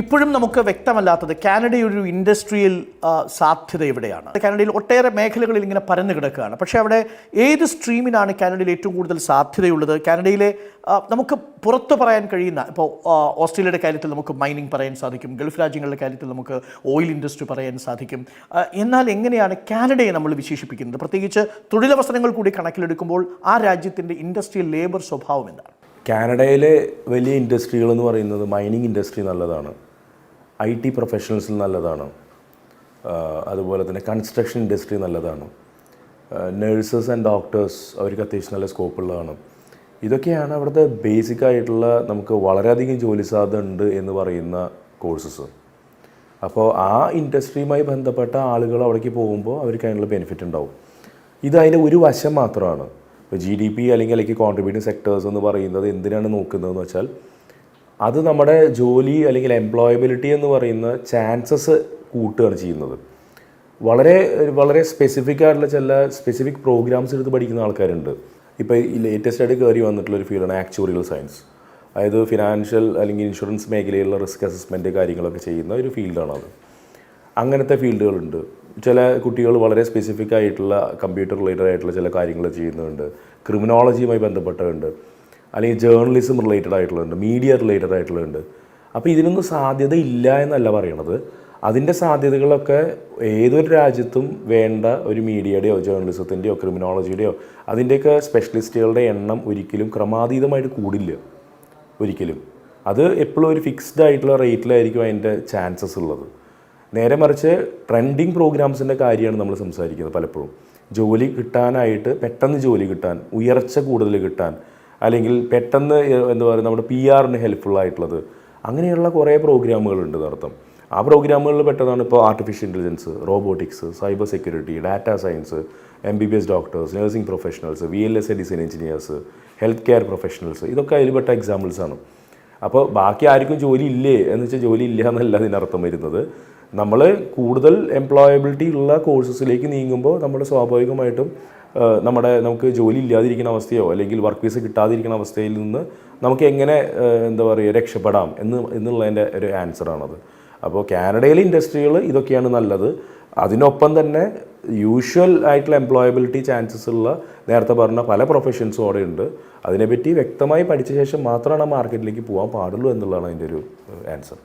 ഇപ്പോഴും നമുക്ക് വ്യക്തമല്ലാത്തത് കാനഡയൊരു ഇൻഡസ്ട്രിയിൽ സാധ്യത എവിടെയാണ്? കാനഡയിൽ ഒട്ടേറെ മേഖലകളിൽ ഇങ്ങനെ പരന്നു കിടക്കുകയാണ്. പക്ഷേ അവിടെ ഏത് സ്ട്രീമിനാണ് കാനഡയിൽ ഏറ്റവും കൂടുതൽ സാധ്യതയുള്ളത്? കാനഡയിലെ നമുക്ക് പുറത്തു പറയാൻ കഴിയുന്ന ഇപ്പോൾ ഓസ്ട്രേലിയയുടെ കാര്യത്തിൽ നമുക്ക് മൈനിങ് പറയാൻ സാധിക്കും. ഗൾഫ് രാജ്യങ്ങളുടെ കാര്യത്തിൽ നമുക്ക് ഓയിൽ ഇൻഡസ്ട്രി പറയാൻ സാധിക്കും. എന്നാൽ എങ്ങനെയാണ് കാനഡയെ നമ്മൾ വിശേഷിപ്പിക്കുന്നത്? പ്രത്യേകിച്ച് തൊഴിലവസരങ്ങൾ കൂടി കണക്കിലെടുക്കുമ്പോൾ ആ രാജ്യത്തിന്റെ ഇൻഡസ്ട്രിയൽ ലേബർ സ്വഭാവം എന്താണ്? കാനഡയിലെ വലിയ ഇൻഡസ്ട്രികൾ എന്ന് പറയുന്നത് മൈനിങ് ഇൻഡസ്ട്രി നല്ലതാണ്. ഐ ടി പ്രൊഫഷണൽസിൽ നല്ലതാണ്. അതുപോലെ തന്നെ കൺസ്ട്രക്ഷൻ ഇൻഡസ്ട്രി നല്ലതാണ്. നേഴ്സസ് ആൻഡ് ഡോക്ടേഴ്സ് അവർക്ക് അത്യാവശ്യം നല്ല സ്കോപ്പുള്ളതാണ്. ഇതൊക്കെയാണ് അവിടുത്തെ ബേസിക് ആയിട്ടുള്ള നമുക്ക് വളരെയധികം ജോലി സാധ്യത ഉണ്ട് എന്ന് പറയുന്ന കോഴ്സസ്. അപ്പോൾ ആ ഇൻഡസ്ട്രിയുമായി ബന്ധപ്പെട്ട ആളുകൾ അവിടേക്ക് പോകുമ്പോൾ അവർക്ക് അതിനുള്ള ബെനിഫിറ്റ് ഉണ്ടാവും. ഇത് അതിന്റെ ഒരു വശം മാത്രമാണ്. ഇപ്പോൾ ജി ഡി പി അല്ലെങ്കിൽ അല്ലെങ്കിൽ കോൺട്രിബ്യൂട്ടിംഗ് സെക്ടേഴ്സ് എന്ന് പറയുന്നത് എന്തിനാണ് നോക്കുന്നതെന്ന് വെച്ചാൽ അത് നമ്മുടെ ജോലി അല്ലെങ്കിൽ എംപ്ലോയബിലിറ്റി എന്ന് പറയുന്ന ചാൻസസ് കൂട്ടുകയാണ് ചെയ്യുന്നത്. വളരെ വളരെ സ്പെസിഫിക് ആയിട്ടുള്ള ചില സ്പെസിഫിക് പ്രോഗ്രാംസ് എടുത്ത് പഠിക്കുന്ന ആൾക്കാരുണ്ട്. ഇപ്പോൾ ലേറ്റസ്റ്റ് ആയിട്ട് കയറി വന്നിട്ടുള്ള ഒരു ഫീൽഡാണ് ആക്ച്വറിയൽ സയൻസ് അതായത് ഫിനാൻഷ്യൽ അല്ലെങ്കിൽ ഇൻഷുറൻസ് മേഖലയിലുള്ള റിസ്ക് അസസ്മെന്റ് കാര്യങ്ങളൊക്കെ ചെയ്യുന്ന ഒരു ഫീൽഡാണ് അത് അങ്ങനത്തെ ഫീൽഡുകളുണ്ട്. ചില കുട്ടികൾ വളരെ സ്പെസിഫിക് ആയിട്ടുള്ള കമ്പ്യൂട്ടർ റിലേറ്റഡ് ആയിട്ടുള്ള ചില കാര്യങ്ങൾ ചെയ്യുന്നുണ്ട്. ക്രിമിനോളജിയുമായി ബന്ധപ്പെട്ടുണ്ട് അല്ലെങ്കിൽ ജേർണലിസം റിലേറ്റഡ് ആയിട്ടുള്ളതുണ്ട് മീഡിയ റിലേറ്റഡ് ആയിട്ടുള്ളതുണ്ട്. അപ്പോൾ ഇതിനൊന്നും സാധ്യത ഇല്ല എന്നല്ല പറയണത്. അതിന്റെ സാധ്യതകളൊക്കെ ഏതൊരു രാജ്യത്തും വേണ്ട ഒരു മീഡിയയുടെയോ ജേർണലിസത്തിന്റെയോ ക്രിമിനോളജിയുടെയോ അതിന്റെയൊക്കെ സ്പെഷ്യലിസ്റ്റുകളുടെ എണ്ണം ഒരിക്കലും ക്രമാതീതമായിട്ട് കൂടില്ല. ഒരിക്കലും. അത് എപ്പോഴും ഒരു ഫിക്സ്ഡ് ആയിട്ടുള്ള റേറ്റിലായിരിക്കും അതിന്റെ ചാൻസസ് ഉള്ളത്. നേരെ മറിച്ച് ട്രെൻഡിങ് പ്രോഗ്രാംസിന്റെ കാര്യമാണ് നമ്മൾ സംസാരിക്കുന്നത് പലപ്പോഴും. ജോലി കിട്ടാനായിട്ട് പെട്ടെന്ന് ജോലി കിട്ടാൻ ഉയർച്ച കൂടുതൽ കിട്ടാൻ അല്ലെങ്കിൽ പെട്ടെന്ന് എന്താ പറയുക നമ്മുടെ പി ആറിന് ഹെൽപ്ഫുൾ ആയിട്ടുള്ളത്. അങ്ങനെയുള്ള കുറേ പ്രോഗ്രാമുകളുണ്ട് നടത്തം ആ പ്രോഗ്രാമുകളിൽ പെട്ടതാണ് ഇപ്പോൾ artificial intelligence robotics cyber security data science M B B S doctors nursing professionals V L S A design engineers health care professionals ഇതൊക്കെ അതിൽപ്പെട്ട എക്സാമ്പിൾസ് ആണ്. അപ്പോൾ ബാക്കി ആർക്കും ജോലി ഇല്ലേ? എന്ന് വെച്ചാൽ ജോലി ഇല്ല എന്നല്ല അതിനർത്ഥം വരുന്നത്. നമ്മൾ കൂടുതൽ എംപ്ലോയബിലിറ്റി ഉള്ള കോഴ്സസിലേക്ക് നീങ്ങുമ്പോൾ നമ്മൾ സ്വാഭാവികമായിട്ടും നമ്മുടെ നമുക്ക് ജോലി ഇല്ലാതിരിക്കുന്ന അവസ്ഥയോ അല്ലെങ്കിൽ വർക്ക് വീസ് കിട്ടാതിരിക്കുന്ന അവസ്ഥയിൽ നിന്ന് നമുക്ക് എങ്ങനെ എന്താ പറയുക രക്ഷപ്പെടാം എന്ന് എന്നുള്ളതിന്റെ ഒരു ആൻസറാണത് അപ്പോൾ കാനഡയിലെ ഇൻഡസ്ട്രികൾ ഇതൊക്കെയാണ് നല്ലത്. അതിനൊപ്പം തന്നെ യൂഷ്വൽ ആയിട്ടുള്ള എംപ്ലോയബിലിറ്റി ചാൻസസ് ഉള്ള നേരത്തെ പറഞ്ഞ പല പ്രൊഫഷൻസും അവിടെ ഉണ്ട്. അതിനെപ്പറ്റി വ്യക്തമായി പഠിച്ച ശേഷം മാത്രമാണ് മാർക്കറ്റിലേക്ക് പോകാൻ പാടുള്ളൂ എന്നുള്ളതാണ് അതിന്റെ ഒരു ആൻസർ